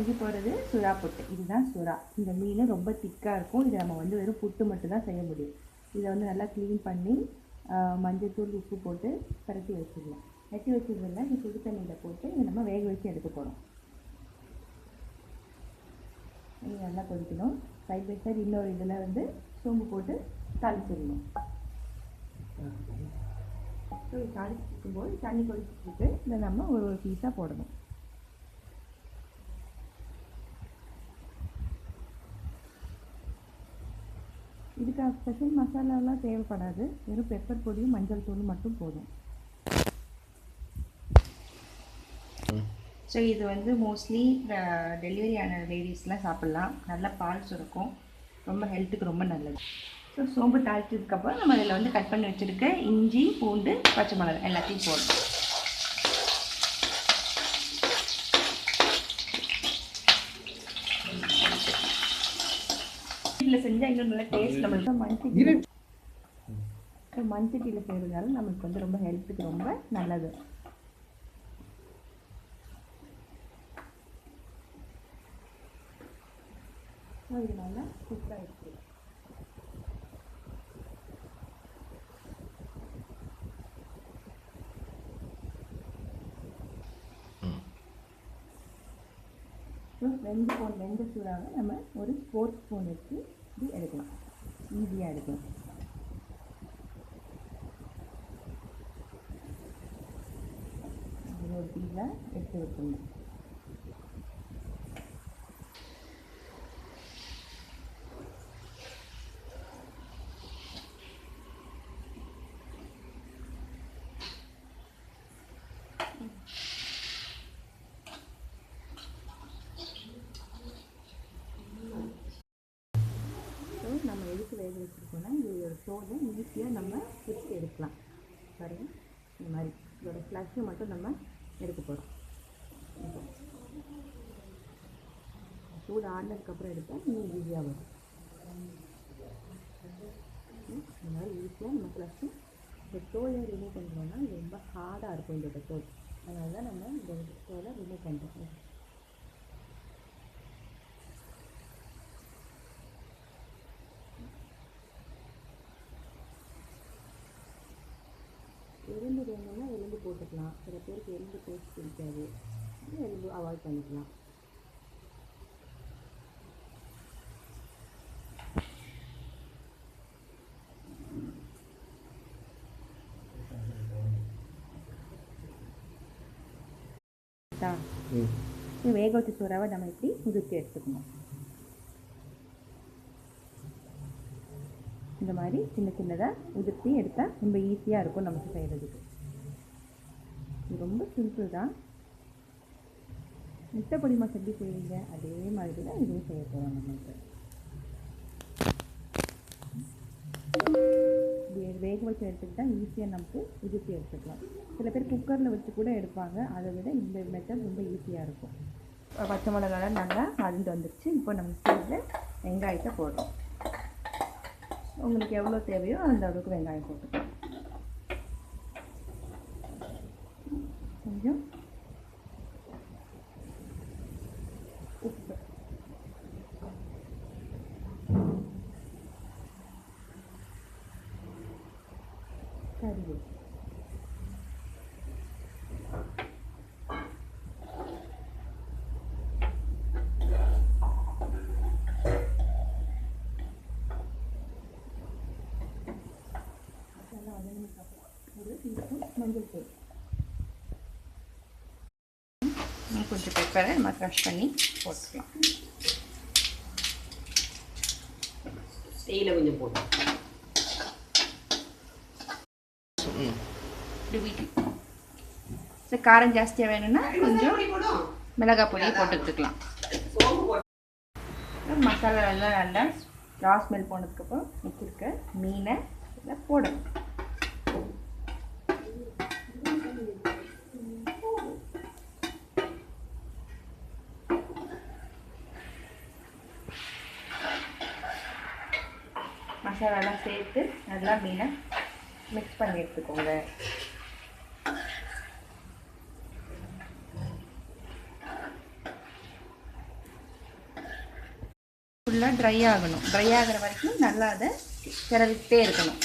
இது போகிறது சுறா புட்டு. இதுதான் சுறா. இந்த மீன் ரொம்ப திக்காக இருக்கும். இதை நம்ம வந்து வெறும் புட்டு மட்டும் தான் செய்ய முடியும். இதை வந்து நல்லா க்ளீன் பண்ணி மஞ்சள்தூள் உப்பு போட்டு பரட்டி வச்சிடலாம். வெட்டி வச்சிருந்தோம்னா இந்த சுடு தண்ணியில் போட்டு இதை நம்ம வேக வச்சு எடுக்க போகிறோம் இது நல்லா கொதிக்கணும். சைட் பை சைடு இன்னொரு இதில் வந்து சோம்பு போட்டு தாளிச்சிடணும். ஸோ இது தாளிச்சிருக்கும் போது தண்ணி கொதிச்சிட்டு இதை நம்ம ஒரு ஒரு பீஸாக போடணும். இதுக்கு ஸ்பெஷல் மசாலாலாம் தேவைப்படாது. வெறும் பெப்பர் பொடியும் மஞ்சள் தூளும் மட்டும் போதும். ஸோ இது வந்து மோஸ்ட்லி டெலிவரி ஆன லேடிஸ்லாம் சாப்பிட்லாம். நல்லா பால் சுரக்கும். ரொம்ப ஹெல்த்துக்கு ரொம்ப நல்லது. ஸோ சோம்பு தாளிச்சதுக்கப்புறம் நம்ம இதில் வந்து கட் பண்ணி வச்சுருக்க இஞ்சி பூண்டு பச்சை மிளகாய் எல்லாத்தையும் போடணும் வீட்டில் செஞ்சால் இன்னும் நல்ல டேஸ்ட் நம்மளுக்கு மண்சட்டி மண்சட்டியில் செய்கிறதுனால நம்மளுக்கு வந்து ரொம்ப ஹெல்த்துக்கு ரொம்ப நல்லது. அது நல்லா குக் ஆகிடுச்சு ரெண்டு ஸ்பூன் ரெண்டு சூடாக நம்ம ஒரு ஃபோர் ஸ்பூன் வச்சு இப்படி எடுக்கலாம். ஈஸியாக எடுக்கலாம். ஒரு பீஸா எடுத்து வச்சுருந்தேன் ஸோ நம்ம எதுக்கு வேக வச்சுருக்கோம்னா இதோட தோலை நம்ம பிரித்து எடுக்கலாம். சரிங்க இந்த மாதிரி. இதோட ஃப்ளஷை மட்டும் நம்ம எடுக்க போகிறோம் சூடு ஆனதுக்கப்புறம் எடுத்தால் இன்னும் ஈஸியாக வரும். இந்த மாதிரி ஈஸியாக நம்ம ஃப்ளஷு இந்த தோலை ரிமூவ் பண்ணுறோம்னா ரொம்ப ஹார்டாக இருக்கும் இதோட தோல். அதனால தான் நம்ம இந்த தோலை ரிமூவ் பண்ணுறோம் எலும்பு வேணும்னா எலும்பு போட்டுக்கலாம். சில பேருக்கு எலும்பு டேஸ்ட் பிடிக்காது. எலும்பு அவாய்ட் பண்ணிக்கலாம். வேக வச்ச சோறாவை நம்ம இப்படி உதிர்த்தி எடுத்துக்கணும். இந்த மாதிரி சின்ன சின்னதாக உதிர்த்தி எடுத்தால் ரொம்ப ஈஸியாக இருக்கும் நமக்கு செய்கிறதுக்கு இது ரொம்ப சிம்பிள் தான். முட்டை பொடி செய்வீங்க அதே மாதிரி தான் இதுவும் செய்ய போகிறோம் நமக்கு வேக வச்சு எடுத்துக்கிட்டால் ஈஸியாக நமக்கு உதிர்த்தி எடுத்துக்கலாம். சில பேர் குக்கரில் வச்சு கூட எடுப்பாங்க. அதை விட இந்த மெத்தட் ரொம்ப ஈஸியாக இருக்கும். பச்சை மிளகாலாம் நல்லா வதந்து வந்துருச்சு. இப்போ நம்ம சைடில் வெங்காயத்தை போடுறோம். உங்களுக்கு எவ்வளோ தேவையோ அந்த அளவுக்கு வெங்காயம் போட்டுக்கலாம். கொஞ்சம் உப்பு கறிவேப்பிலை நல்லா டீஸ்பூன் மஞ்சள் தூள் இன்னும் கொஞ்சம் பெப்பரை நம்ம க்ரஷ் பண்ணி போட்டுக்கலாம் தேயிலை கொஞ்சம் போட்டு இப்படி ஸோ காரம் ஜாஸ்தியாக வேணும்னா கொஞ்சம் மிளகாய் பொடியை போட்டுக்கிட்டுக்கலாம் மசாலா எல்லாம் நல்லா ரா மெல் போனதுக்கப்புறம் வச்சுருக்க மீனை இதில் போடணும் மசாலாலாம் சேர்த்து நல்லா மீனை மிக்ஸ் பண்ணி எடுத்துக்கோங்க. ஃபுல்லாக ட்ரை ஆகணும். ட்ரை ஆகிற வரைக்கும் நல்லா அதை கிளறிக்கிட்டே இருக்கணும்.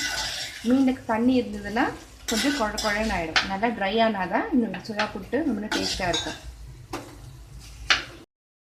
மீனுக்கு தண்ணி இருந்ததுன்னா கொஞ்சம் குழ குழன்னு ஆகிடும் நல்லா ட்ரை ஆனால் தான் இந்த சுறா புட்டு ரொம்ப டேஸ்ட்டாக இருக்கும்.